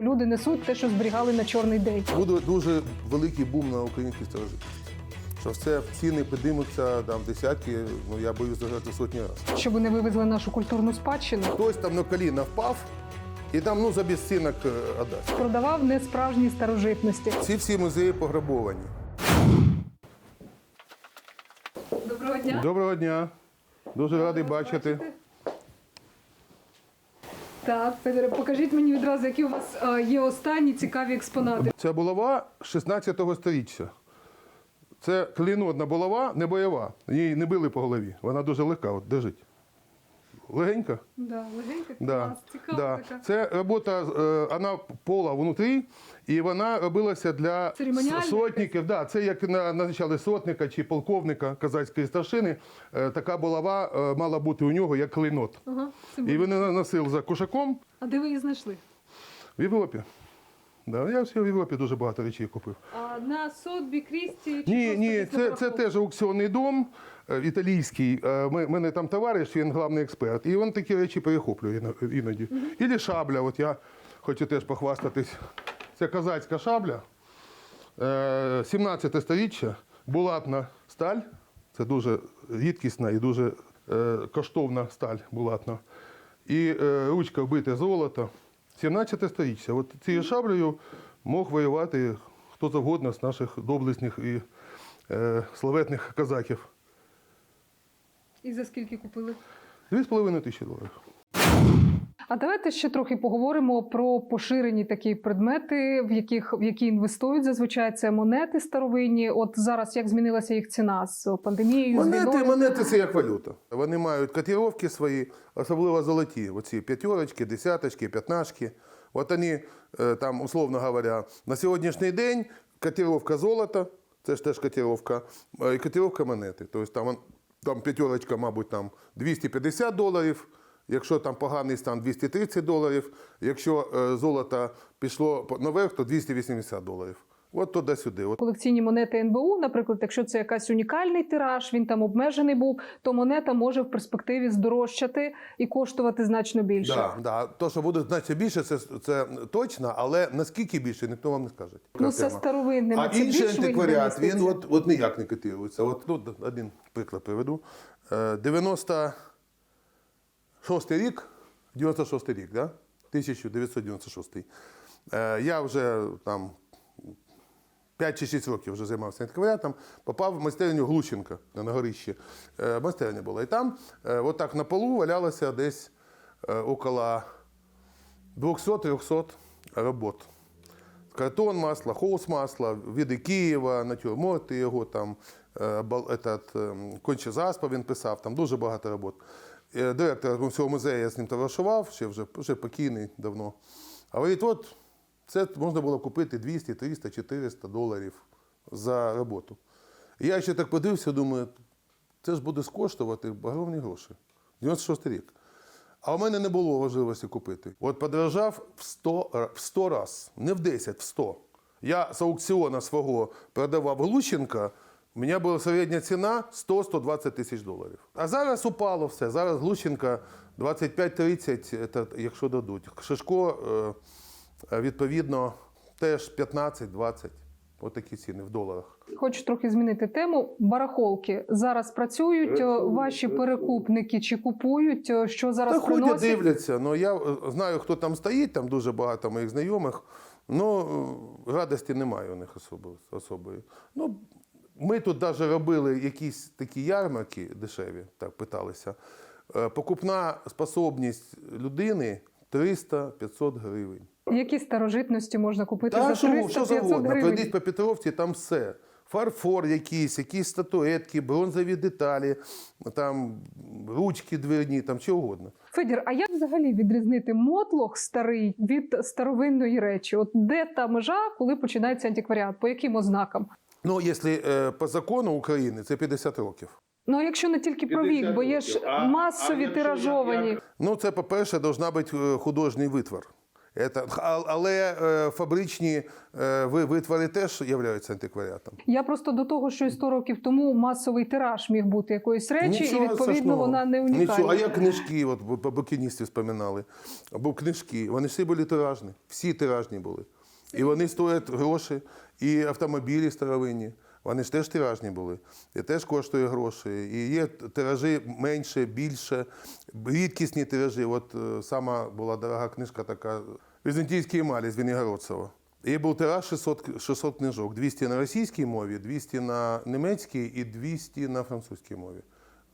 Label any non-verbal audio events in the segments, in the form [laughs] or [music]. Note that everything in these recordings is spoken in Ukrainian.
Люди несуть те, що зберігали на чорний день. Буде дуже великий бум на українській старожитності. Що все ціни підіймуться там в десятки, ну я боюсь заграти сотні разів. Щоб не вивезли нашу культурну спадщину. Хтось там на коліна впав і там ну за безцінок е, віддасть. Продавав несправжні старожитності. Ці всі музеї пограбовані. Доброго дня. Доброго дня. Дуже радий бачити. Так, Федоре, покажіть мені відразу, які у вас е, є останні цікаві експонати. Це булава 16 століття. Це клінодна булава, не бойова. Її не били по голові. Вона дуже легка, от держить. Легенька. Да, легенька, Да, клас, цікава да. така. Це робота, е, вона пола внутрі, і вона робилася для Церемоніальна сотників. Да, це як на- назначали сотника чи полковника казацької старшини. Е, Така булава е, мала бути у нього як клейнот. Ага, це І було. вони носили за кушаком А де ви її знайшли? в Європі. Да, я всі в Європі дуже багато речей купив. А на Сотбі, Крісті чи Ні, просто ні, десь на це, це теж аукціонний дом італійський. Е, Ми, мене там товариш, він головний експерт. І він такі речі перехоплює іно- іноді. Ілі шабля, от я хочу теж похвастатись. Це козацька шабля. Е, 17 сторіччя, булатна сталь. Це дуже рідкісна і дуже е, коштовна сталь булатна. І е, ручка вбите золото. 17 сторіччя. От цією шаблею мог воювати хто завгодно з наших доблесних і е, славетних козаків. І за скільки купили? Дві з половиною тисячі доларів. А давайте ще трохи поговоримо про поширені такі предмети, в яких в які інвестують зазвичай це монети старовинні. От зараз як змінилася їх ціна з пандемією, Монети, війною? монети це як валюта. Вони мають котировки свої, особливо золоті. Оці п'ятерочки, десяточки, п'ятнашки. От вони, е, там, условно говоря, на сьогоднішній день котировка золота, це ж теж котировка, е, і котировка монети. Тобто там, там п'ятерочка, мабуть, там 250 доларів. Якщо там поганий стан 230 доларів, якщо е, золото пішло наверх, то 280 доларів. От туди-сюди. От Колекційні монети НБУ, наприклад, якщо це якась унікальний тираж, він там обмежений був, то монета може в перспективі здорожчати і коштувати значно більше. Да, да. То, що буде значно більше, це, це точно, але наскільки більше, ніхто вам не скаже. Ну, це Тема. старовинними. А це інший антикваріат, він от, от ніяк не котирується. От тут один приклад приведу. Е, 96 рік, 96 рік, да? 1996. Е, Я вже там 5 чи 6 років вже займався антикваріатом, попав в майстерню Глущенка на горищі. Е, Майстерня була. І там е, отак на полу валялося десь е, около 200-300 робот. Картон масла, холст масла, види Києва, натюрморти його, там, конче заспа він писав, там дуже багато робот. Директор цього музею я з ним товаришував, ще вже, вже покійний давно. А говорить, от це можна було купити 200, 300, 400 доларів за роботу. Я ще так подивився, думаю, це ж буде скоштувати багровні гроші. 96 рік. А у мене не було можливості купити. От подорожав в 100, в 100 раз, не в 10, в 100. Я з аукціону свого продавав Глущенка, у мене була середня ціна 100-120 тисяч доларів. А зараз упало все. Зараз Глущенка 25-30, якщо дадуть. Шишко, е, відповідно, теж 15-20. Отакі ціни в доларах. Хочу трохи змінити тему. Барахолки зараз працюють. е, Ваші перекупники чи купують? Е, Що зараз Та ходять, дивляться. Ну я е, знаю, хто там стоїть, там дуже багато моїх знайомих. Ну, е, радості немає у них особи- особої. Ну, ми тут навіть робили якісь такі ярмарки дешеві, так питалися. Е, Покупна способність людини 300-500 гривень. Які старожитності можна купити Та за що, 300-500 що завгодно. гривень? Пройдіть по Петровці, там все. Фарфор якийсь, якісь статуетки, бронзові деталі, там ручки дверні, там чого угодно. Федір, а як взагалі відрізнити мотлох старий від старовинної речі? От де та межа, коли починається антикваріат? По яким ознакам? Ну, якщо е, по закону України, це 50 років. Ну а якщо не тільки про вік, бо є ж А- масові а тиражовані. Ну, це, по-перше, должна бути е, художній витвор. Але е, фабричні е, ви- витвори теж являються антикваріатом. Я просто до того, що і 100 років тому масовий тираж міг бути якоїсь речі, Нічого і відповідно страшного. вона не унікальна. Нічого. А як книжки, от по букіністів споминали, або книжки, вони всі були тиражні, всі тиражні були. І вони стоять гроші, і автомобілі старовинні. Вони ж теж тиражні були, і теж коштує гроші. І є тиражі менше, більше, рідкісні тиражі. От е, сама була дорога книжка така Візантійський емалі з Вінігородцева. І був тираж 600, 600 книжок. 200 на російській мові, 200 на німецькій і 200 на французькій мові.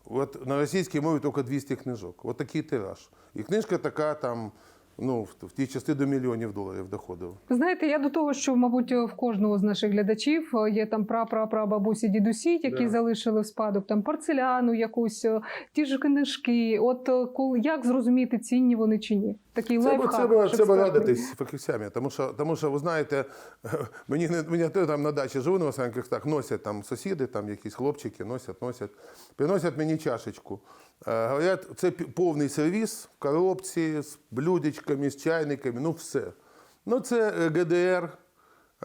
От на російській мові тільки 200 книжок. От такий тираж. І книжка така там, ну, в, в тій часті до мільйонів доларів доходила. Ви знаєте, я до того, що, мабуть, в кожного з наших глядачів е, є там прапрапрабабусі, дідусі, які Да. залишили в спадок там порцеляну, якусь е, ті ж книжки. От е, коли як зрозуміти, цінні вони чи ні? Такий Це, лайфхак. це, це сказати. радитись фахівцями, тому що, тому що ви знаєте, [laughs] мені, не- мені там на дачі живу на Васаньках, так, носять там сусіди, там якісь хлопчики, носять, носять, приносять мені чашечку. Е, говорять, це повний сервіс в коробці з блюдечками, з чайниками, ну все. Ну це е, ГДР,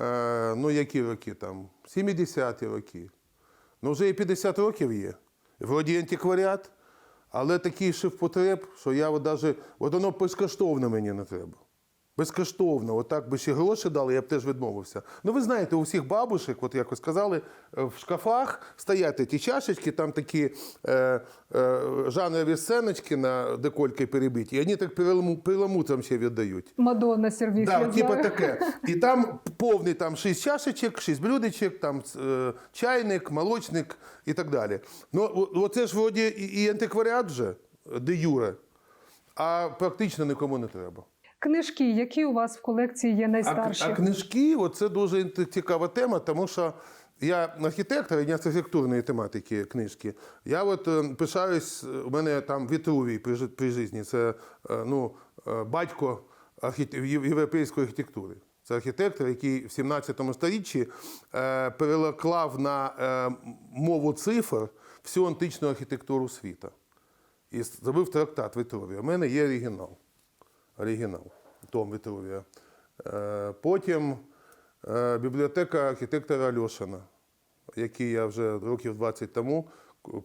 е, ну які роки там, 70-ті роки. Ну вже і 50 років є. Вроді антикваріат, але такий шифпотреб, що я от навіть, от воно безкоштовно мені не треба. Безкоштовно, отак би ще гроші дали, я б теж відмовився. Ну ви знаєте, у всіх бабушек, от якось сказали, е, в шкафах стоять ті чашечки, там такі е, е, жанрові сценочки на декольки перебиті, і вони так перелому, ще віддають. Мадонна сервіс. Да, типа таке. [laughs] І там повний там шість чашечок, шість блюдечок, там е, чайник, молочник і так далі. Ну, оце ж вроді і, і антикваріат вже, де юре, а практично нікому не треба. Книжки, які у вас в колекції є найстарші? а книжки це дуже цікава тема, тому що я архітектор не архітектурної тематики книжки. Я от е, пишаюсь, у мене там Вітрувій при, при житті, це е, ну, е, батько архіт... європейської архітектури. Це архітектор, який в 17 сторіччі е, переклав на е, мову цифр всю античну архітектуру світу. І зробив трактат Вітрувія. У мене є оригінал оригінал Том Вітрувія. Е, Потім е, бібліотека архітектора Альошина, який я вже років 20 тому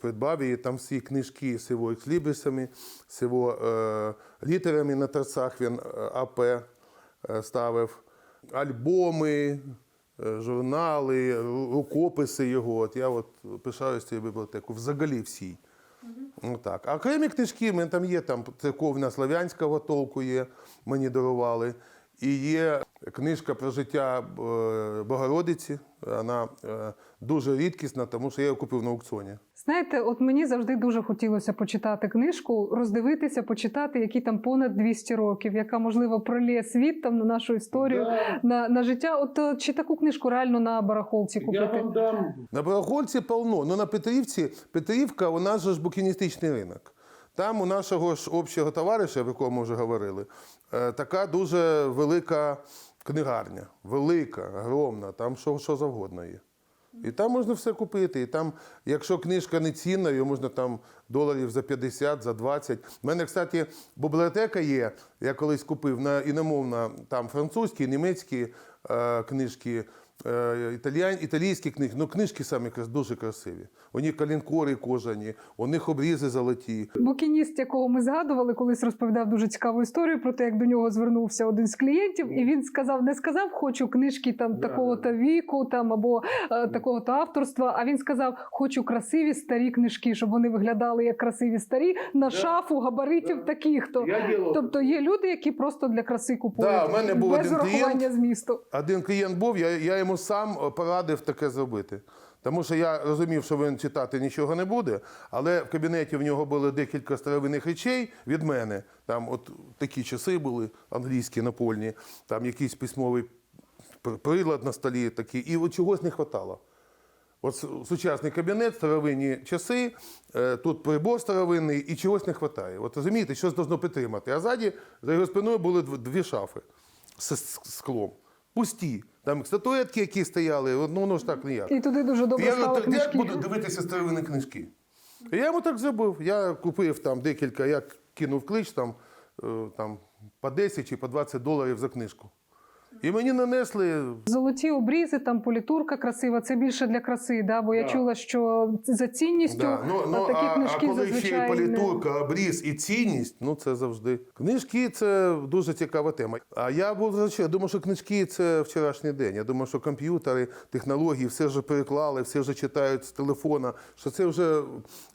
придбав, і там всі книжки з його екслібрисами, з його е, літерами на торцах він АП ставив, альбоми, журнали, рукописи його. От я от пишаюся цією бібліотекою взагалі всій. Ну, так. А окремі книжки, ми там є там церковна слав'янського толку є, мені дарували. І є книжка про життя е, Богородиці. Вона е, дуже рідкісна, тому що я її купив на аукціоні. Знаєте, от мені завжди дуже хотілося почитати книжку, роздивитися, почитати, які там понад 200 років, яка можливо пролє світ там на нашу історію, на, на життя. От е, чи таку книжку реально на барахолці купити? дам. На Барахольці повно. Ну на Петрівці, Петрівка, у нас же ж букіністичний ринок. Там у нашого ж общого товариша, якого ми вже говорили, е, така дуже велика книгарня. Велика, огромна, там що, що завгодно є. І там можна все купити. І там, якщо книжка не цінна, її можна там доларів за 50, за 20. У мене, кстати, бібліотека є. Я колись купив на іномовна там французькі, німецькі е, книжки, е, італіян, італійські книги. Ну, книжки самі дуже красиві. У них калінкори кожані, у них обрізи золоті. Букініст, якого ми згадували, колись розповідав дуже цікаву історію про те, як до нього звернувся один з клієнтів, і він сказав: не сказав, хочу книжки там Да, такого-то віку, там або е, такого-то авторства. А він сказав, хочу красиві старі книжки, щоб вони виглядали як красиві старі на шафу габаритів таких. То тобто є люди, які просто для краси купують Да, у мене був без один клієнт. змісту. Один клієнт був, я, я йому сам е, порадив таке зробити. Тому що я розумів, що він читати нічого не буде, але в кабінеті в нього було декілька старовинних речей від мене. Там от такі часи були англійські напольні, там якийсь письмовий прилад на столі такий, і от чогось не вистачало. От сучасний кабінет, старовинні часи, е, тут прибор старовинний і чогось не вистачає. От розумієте, щось должно підтримати. А ззаді за його спиною були дві шафи з склом. Пусті. Там статуетки, які стояли, ну воно ж так ніяк. І туди дуже добре Я стали говорю, як буду дивитися старовинні книжки? І я йому так зробив. Я купив там декілька, я кинув клич там, е, там по 10 чи по 20 доларів за книжку. І мені нанесли Золоті обрізи, там політурка красива. Це більше для краси, да? бо я Да. чула, що за цінністю Да. Ну, ну, такі а, книжки а коли ще зазвичай не- політурка, обріз і цінність, ну це завжди. Книжки це дуже цікава тема. А я був я думав, що книжки це вчорашній день. Я думав, що комп'ютери, технології, все вже переклали, все вже читають з телефона, що це вже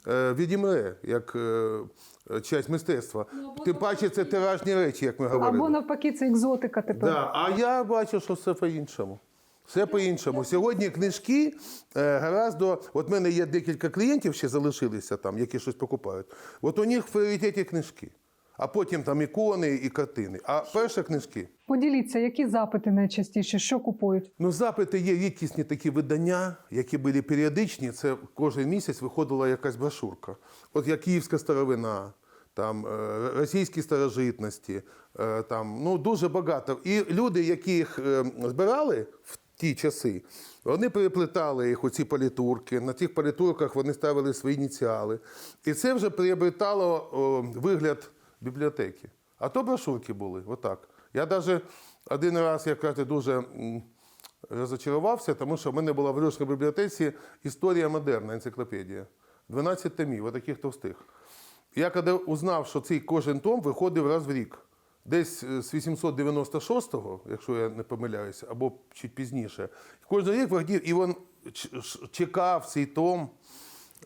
е, відімре, як е, часть мистецтва. Тим паче це тиражні речі, як ми говорили. або навпаки, це екзотика тепер. Да, а я бачу, що все по-іншому. Все по-іншому. Сьогодні книжки е, гораздо. От в мене є декілька клієнтів, ще залишилися там, які щось покупають. От у них в пріоритеті книжки. А потім там ікони і картини. А перше книжки. Поділіться, які запити найчастіше, що купують? Ну, запити є рідкісні такі видання, які були періодичні. Це кожен місяць виходила якась брошурка. От як київська старовина, там е, російські старожитності, е, там ну дуже багато. І люди, які їх е, збирали в ті часи, вони переплетали їх у ці політурки. На тих політурках вони ставили свої ініціали. І це вже приобретало вигляд бібліотеки. А то брошурки були, отак. Я навіть один раз якраз дуже розочарувався, тому що в мене була в Рюшній бібліотеці історія модерна, енциклопедія. 12 томів, отаких товстих. Я коли узнав, що цей кожен том виходив раз в рік, десь е, з 896-го, якщо я не помиляюся, або чуть пізніше, кожен рік виходив, і він чекав цей том,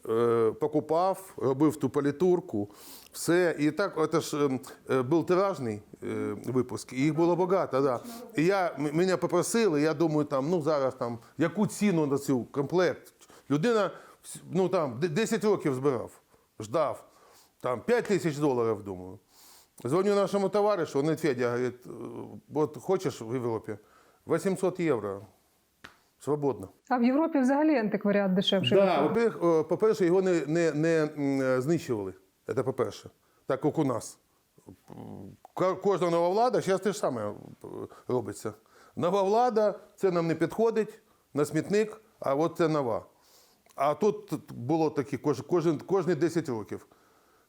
е, покупав, робив ту політурку, все. І так, це ж е, е, був тиражний випуск, і їх було багато. Да. І я, мене попросили, я думаю, там, ну зараз там, яку ціну на цю комплект. Людина ну, там, 10 років збирав, ждав. Там 5 тисяч доларів, думаю. Звоню нашему товаришу, он Федя, говорит, «Э, вот хочешь в Европе? 800 євро. Свободно. А в Європі взагалі антикваріат дешевший. Да, во-первых, е, по-перше, його не, не, не е, знищували. Це по-перше. Так як у нас. Кожна нова влада, зараз те ж саме е, робиться. Нова влада, це нам не підходить на смітник, а от це нова. А тут було таке кожні 10 років.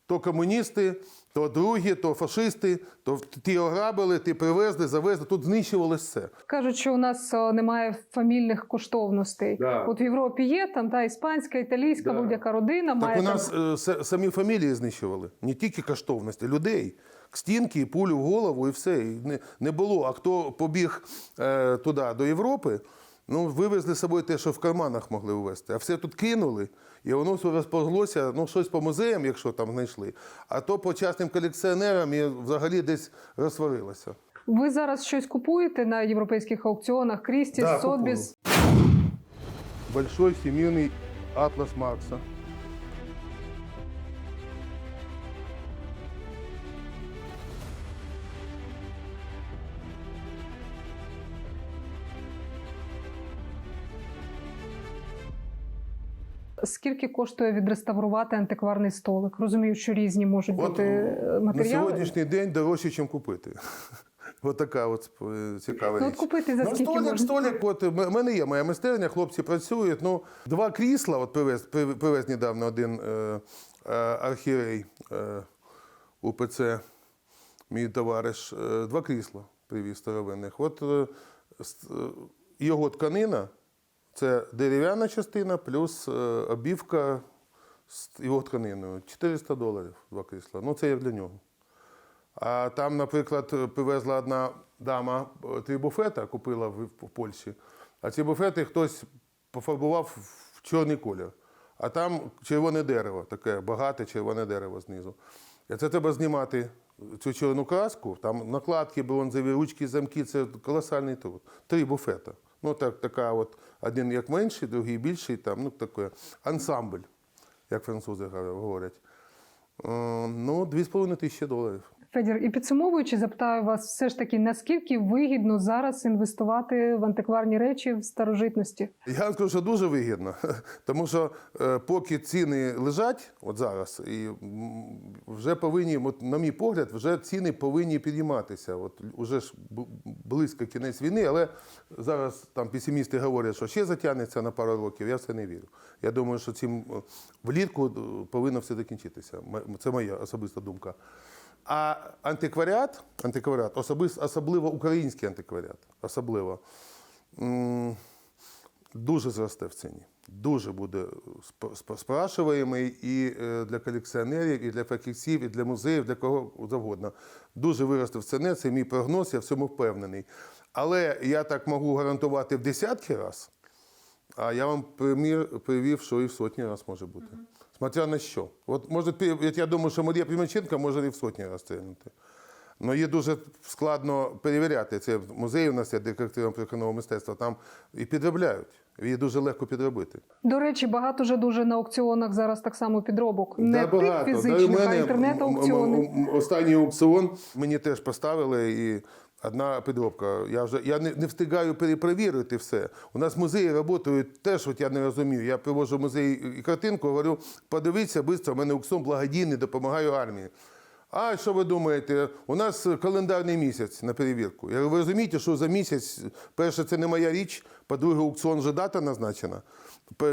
То комуністи, то другі, то фашисти, то ті ограбили, ті привезли, завезли. Тут знищували все. Кажуть, що у нас е, немає фамільних коштовностей. Да. От в Європі є там та іспанська, італійська, Да. будь-яка родина Так має у нас там... е, самі фамілії знищували, не тільки коштовності, людей. Стінки, пулю в голову і все. І не, не було. А хто побіг е, туди, до Європи, ну, вивезли з собою те, що в карманах могли вивезти. А все тут кинули, і воно все розповзлося, ну, щось по музеям, якщо там знайшли, а то по частним колекціонерам і взагалі десь розсварилося. Ви зараз щось купуєте на європейських аукціонах? Крістіс, Да, Сотбіс? Большой сімейний атлас Маркса. Скільки коштує відреставрувати антикварний столик? Розумію, що різні можуть От бути е, на сьогоднішній день дорожче, ніж купити. [laughs] От така от цікава Ну, річ. от купити за ну, скільки столик, можна? столик, от в мене є моя майстерня, хлопці працюють. Ну, два крісла, от привез, прив- привез недавно один е, е, архірей е, УПЦ, мій товариш, е, два крісла привіз старовинних. От е, е, його тканина, це дерев'яна частина, плюс е, обівка з його тканиною. 400 доларів два крісла. Ну, це як для нього. А там, наприклад, привезла одна дама е, три буфета, купила в Польщі. А ці буфети хтось пофарбував в чорний колір. А там червоне дерево, таке багате червоне дерево знизу. І це треба знімати цю чорну краску, там накладки, бронзові, ручки, замки це колосальний труд. Три буфета. Ну, так, така от, один як менший, другий більший, там, ну, таке, ансамбль, як французи говорять. Е, Ну, 2,5 тисячі доларів. Федір, і підсумовуючи, запитаю вас, все ж таки, наскільки вигідно зараз інвестувати в антикварні речі в старожитності? Я скажу, що дуже вигідно, [laughs] тому що е, поки ціни лежать, от зараз, і вже повинні, от, на мій погляд, вже ціни повинні підійматися. От уже ж близько кінець війни, але зараз там песимісти говорять, що ще затягнеться на пару років. Я в це не вірю. Я думаю, що цим е, влітку е, повинно все закінчитися. Це моя особиста думка. А антикваріат, антикваріат особис- особливо український антикваріат, особливо, дуже зросте в ціні. Дуже буде сп- сп- спрашуваємий і е, для колекціонерів, і для фахівців, і для музеїв, для кого завгодно. Дуже виросте в ціні, це мій прогноз, я в цьому впевнений. Але я так можу гарантувати в десятки разів, а я вам примір привів, що і в сотні раз може бути. Смотря на що. От може, я думаю, що Марія Примаченка може і в сотні раз стрільнути. Ну, її дуже складно перевіряти. Це музей у нас є директивом прикладного мистецтва, там і підробляють. Її дуже легко підробити. До речі, багато вже дуже на аукціонах зараз так само підробок. Не Да, тих багато. Да, і а інтернет-аукціони. Останній аукціон мені теж поставили і. Одна підробка. Я вже я не, не встигаю перепровірити все. У нас музеї працюють теж, от я не розумію. Я привожу в музей і картинку, говорю, подивіться швидко, у мене уксом благодійний, допомагаю армії. А що ви думаєте? У нас календарний місяць на перевірку. Я ви розумієте, що за місяць, перше, це не моя річ, по-друге, аукціон вже дата назначена.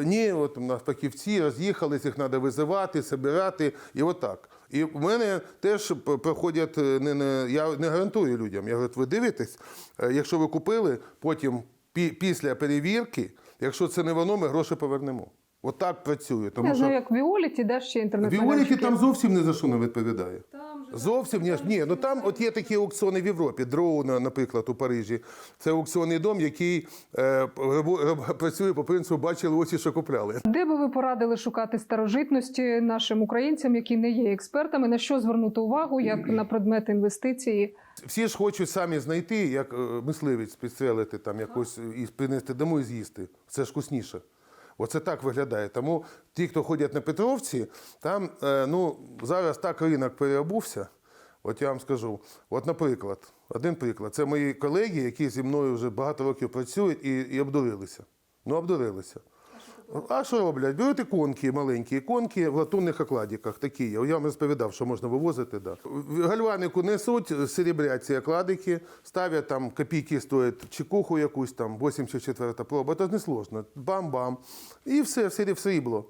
Ні, от у нас фахівці роз'їхались, їх треба визивати, збирати, і отак. І в мене теж проходять, е, не, не, я не гарантую людям. Я говорю, ви дивитесь, е, якщо ви купили, потім пі- після перевірки, якщо це не воно, ми гроші повернемо. Отак працює. Тому Я що знаю, як Віоліті, де ще інтернет Віоліті там зовсім ні за що не відповідає. Зовсім ні. Ні, ну там от є такі аукціони в Європі. Дроуна, наприклад, у Парижі. Це аукціонний дом, який е, працює по принципу бачили очі, що купляли. Де би ви порадили шукати старожитності нашим українцям, які не є експертами, на що звернути увагу, як на предмет інвестиції? Всі ж хочуть самі знайти, як е, мисливець підстрелити там якось і принести домой і з'їсти. Це ж вкусніше. Оце так виглядає. Тому ті, хто ходять на Петровці, там е, ну, зараз так ринок переобувся. От я вам скажу, от, наприклад, один приклад. Це мої колеги, які зі мною вже багато років працюють і, і обдурилися. Ну, обдурилися. А що роблять? Беруть іконки, маленькі іконки в латунних окладиках. Такі. Я вам розповідав, що можна вивозити. Да. В гальванику несуть, серебрять ці окладики, ставлять там копійки стоять чекуху якусь там, 84 проба. Це не сложно. Бам-бам. І все, все срібло.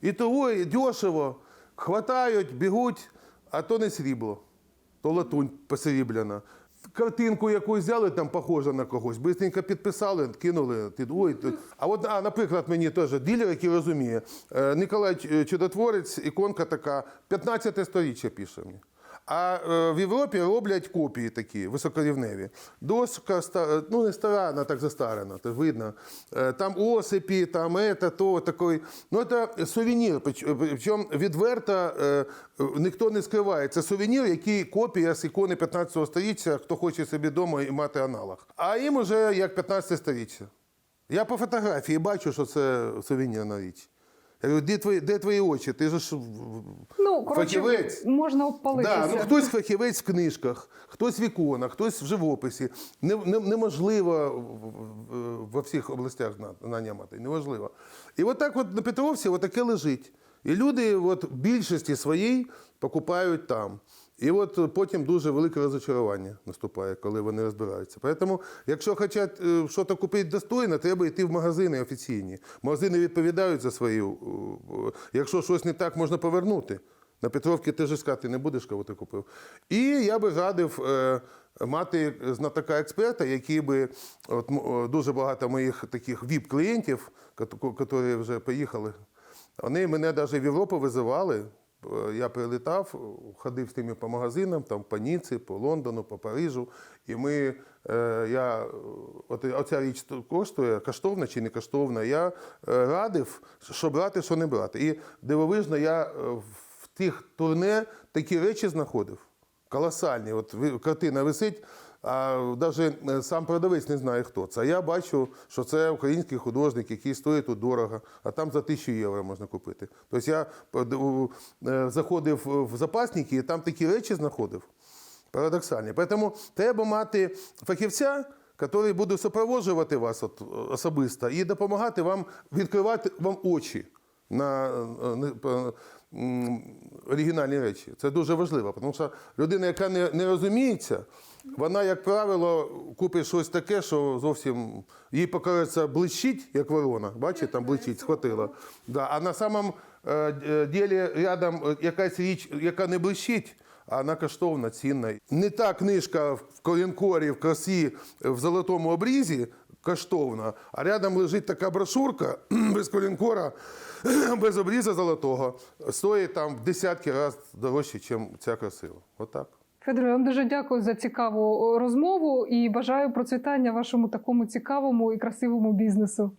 І того і дешево. Хватають, бігуть, а то не срібло, то латунь посрібляна. Картинку якусь взяли, там похожа на когось, бистренько підписали, кинули. Ой, а от, а, наприклад, мені теж ділер, який розуміє, е, Ніколай Чудотворець, іконка така, 15 сторіччя пише мені. А е, в Європі роблять копії такі, високорівневі. Доска ста- ну не стара, вона так застарена, то видно. Е, Там осипі, там это, то, такий. Ну, це сувенір. Причому відверто е, е, ніхто не скриває. Це сувенір, який копія з ікони 15 століття, хто хоче собі вдома і мати аналог. А їм уже як 15 століття. Я по фотографії бачу, що це сувенірна річ. Я говорю, де твої, де твої очі? Ти ж Ну, коротше, Фахівець. можна обпалитися. Да, ну, хтось фахівець в книжках, хтось в іконах, хтось в живописі. Не, не, неможливо во всіх областях зна- знання мати. Неможливо. І от так от на Петровці от таке лежить. І люди от, в більшості своїй покупають там. І от потім дуже велике розочарування наступає, коли вони розбираються. Тому, якщо хочуть е, щось купити достойно, треба йти в магазини офіційні. Магазини відповідають за свою. е, е, Якщо щось не так, можна повернути. На Петровці ти ж сказати не будеш, кого ти купив. І я би радив е, мати знатока експерта, який би от, дуже багато моїх таких віп-клієнтів, які вже поїхали, вони мене навіть в Європу визивали. Е, Я прилітав, ходив з ними по магазинам, там по Ніці, по Лондону, по Парижу. І ми, е, я, от, оця річ коштує, коштовна чи не коштовна, я е, радив, що брати, що не брати. І дивовижно, я в тих турне такі речі знаходив. Колосальні. От картина висить, а навіть сам продавець не знає, хто це. Я бачу, що це український художник, який стоїть тут дорого, а там за тисячу євро можна купити. Тобто я е, е, заходив в запасники і там такі речі знаходив. Парадоксальні. Тому треба мати фахівця, який буде супроводжувати вас от, особисто і допомагати вам відкривати вам очі на е, по- оригінальні речі. Це дуже важливо, тому що людина, яка не, не розуміється, вона, як правило, купить щось таке, що зовсім їй покажеться блищить, як ворона. Бачите, там блищить, схватила. Да. А на самому е, д- ділі рядом е, якась річ, яка не блищить, а вона коштовна, цінна. Не та книжка в колінкорі, в красі, в золотому обрізі коштовна, а рядом лежить така брошурка [clears throat] без колінкора, [clears throat] без обріза золотого. Стоїть там в десятки разів дорожче, ніж ця красива. Отак. Федоре, вам дуже дякую за цікаву розмову і бажаю процвітання вашому такому цікавому і красивому бізнесу.